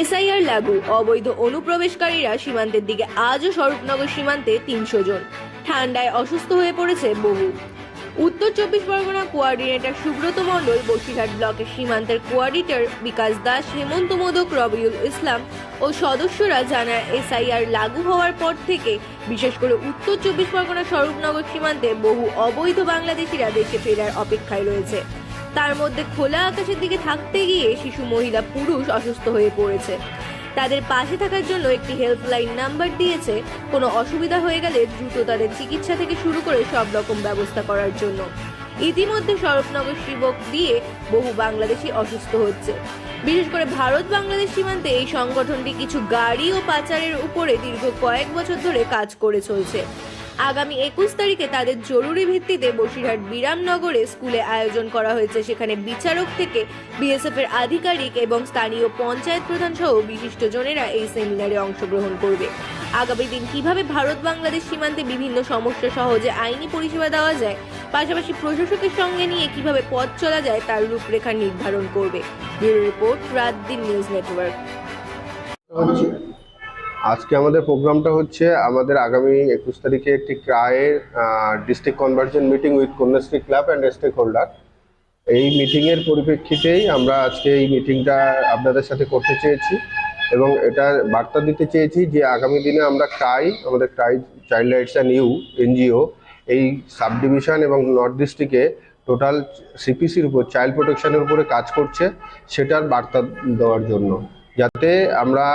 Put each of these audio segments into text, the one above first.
SIR লাগু। অবৈধ অনুপ্রবেশকারীরা সীমান্তের দিকে আজও স্বরূপনগর সীমান্তে তিনশো জন। ঠান্ডায় অসুস্থ হয়ে পড়েছে বহু। উত্তর চব্বিশ পরগনা কোয়ার্ডিনেটর সুব্রত মণ্ডল, বসিরহাট ব্লকের সীমান্তের কোয়ার্ডিনেটর বিকাশ দাস, হেমন্ত মোদক, রবিউল ইসলাম ও সদস্যরা জানায় এসআইআর লাগু হওয়ার পর থেকে বিশেষ করে উত্তর চব্বিশ পরগনা স্বরূপনগর সীমান্তে বহু অবৈধ বাংলাদেশিরা দেশে ফেরার অপেক্ষায় রয়েছে। তার মধ্যে খোলা আকাশের দিকে থাকতে গিয়ে শিশু, মহিলা, পুরুষ অসুস্থ হয়ে পড়েছে। তাদের পাশে থাকার জন্য একটি হেল্পলাইন নাম্বার দিয়েছে। কোনো অসুবিধা হয়ে গেলে দ্রুত তাদের চিকিৎসা থেকে শুরু করে সব রকম ব্যবস্থা করার জন্য। ইতিমধ্যে স্বরূপনগর শিবক দিয়ে বহু বাংলাদেশি অসুস্থ হচ্ছে। বিশেষ করে ভারত বাংলাদেশ সীমান্তে এই সংগঠনটি কিছু গাড়ি ও পাচারের উপরে দীর্ঘ কয়েক বছর ধরে কাজ করে চলছে। আগামী একুশ তারিখে তাদের জরুরি ভিত্তিতে বসিরহাট বিরামনগরে স্কুলে আয়োজন করা হয়েছে। সেখানে বিচারক থেকে বিএসএফ এর আধিকারিক এবং স্থানীয় পঞ্চায়েত প্রধান সহ বিশিষ্টজনেরা এই সেমিনারে অংশগ্রহণ করবে। আগামী দিন কীভাবে ভারত বাংলাদেশ সীমান্তে বিভিন্ন সমস্যা সহজে আইনি পরিষেবা দেওয়া যায়, পাশাপাশি প্রশাসকের সঙ্গে নিয়ে কীভাবে পথ চলা যায় তার রূপরেখা নির্ধারণ করবে। ব্যুরো রিপোর্ট রাত দিন নিউজ নেটওয়ার্ক। হচ্ছে আজকে আমাদের প্রোগ্রামটা হচ্ছে আমাদের আগামী একুশ তারিখে একটি ক্রায়ের district convergence meeting with Kanyashree club and stakeholder এই মিটিংয়ের পরিপ্রেক্ষিতেই আমরা আজকে এই মিটিংটা আপনাদের সাথে করতে চেয়েছি এবং এটা বার্তা দিতে চেয়েছি যে আগামী দিনে আমরা ক্রাই, আমাদের CRY child rights and you, NGO, এই সাব ডিভিশন এবং নর্থ ডিস্ট্রিক্টে টোটাল সিপিসির উপর, চাইল্ড প্রোটেকশনের উপরে কাজ করছে, সেটার বার্তা দেওয়ার জন্য। যাতে আমরা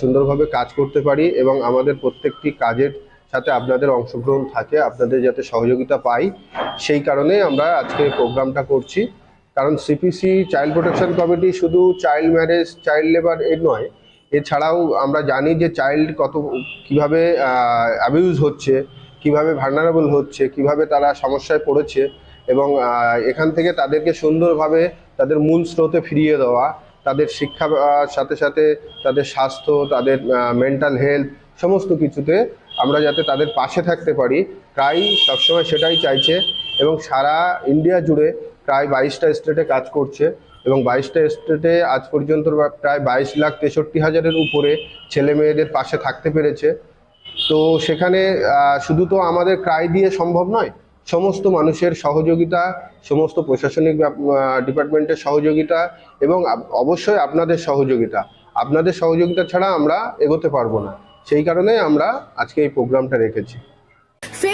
সুন্দরভাবে কাজ করতে পারি এবং আমাদের প্রত্যেকটি কাজের সাথে আপনাদের অংশগ্রহণ থাকে, আপনাদের যাতে সহযোগিতা পাই। সেই কারণে আমরা আজকে প্রোগ্রামটা করছি। কারণ সিপিসি চাইল্ড প্রোটেকশন কমিটি শুধু চাইল্ড ম্যারেজ চাইল্ড লেবার এর নয়, এছাড়াও আমরা জানি যে চাইল্ড কত, কীভাবে অ্যাবিউজ হচ্ছে, কীভাবে ভার্নারেবল হচ্ছে, কীভাবে তারা সমস্যায় পড়েছে এবং এখান থেকে তাদেরকে সুন্দরভাবে তাদের মূল স্রোতে ফিরিয়ে দেওয়া তাদের শিক্ষা সাথে সাথে তাদের স্বাস্থ্য, তাদের মেন্টাল হেলথ সমস্ত কিছুতে আমরা যাতে তাদের পাশে থাকতে পারি। প্রায় সবসময় সেটাই চাইছে এবং সারা ইন্ডিয়া জুড়ে প্রায় বাইশটা স্টেটে কাজ করছে এবং বাইশটা স্টেটে আজ পর্যন্ত প্রায় বাইশ লাখ তেষট্টি হাজারের উপরে ছেলে মেয়েদের পাশে থাকতে পেরেছে। তো সেখানে শুধু তো আমাদের ক্রাই দিয়ে সম্ভব নয় সমস্ত মানুষের সহযোগিতা, সমস্ত প্রশাসনিক ডিপার্টমেন্টের সহযোগিতা এবং অবশ্যই আপনাদের সহযোগিতা। আপনাদের সহযোগিতা ছাড়া আমরা এগোতে পারব না। সেই কারণে আমরা আজকে এই প্রোগ্রামটা রেখেছি।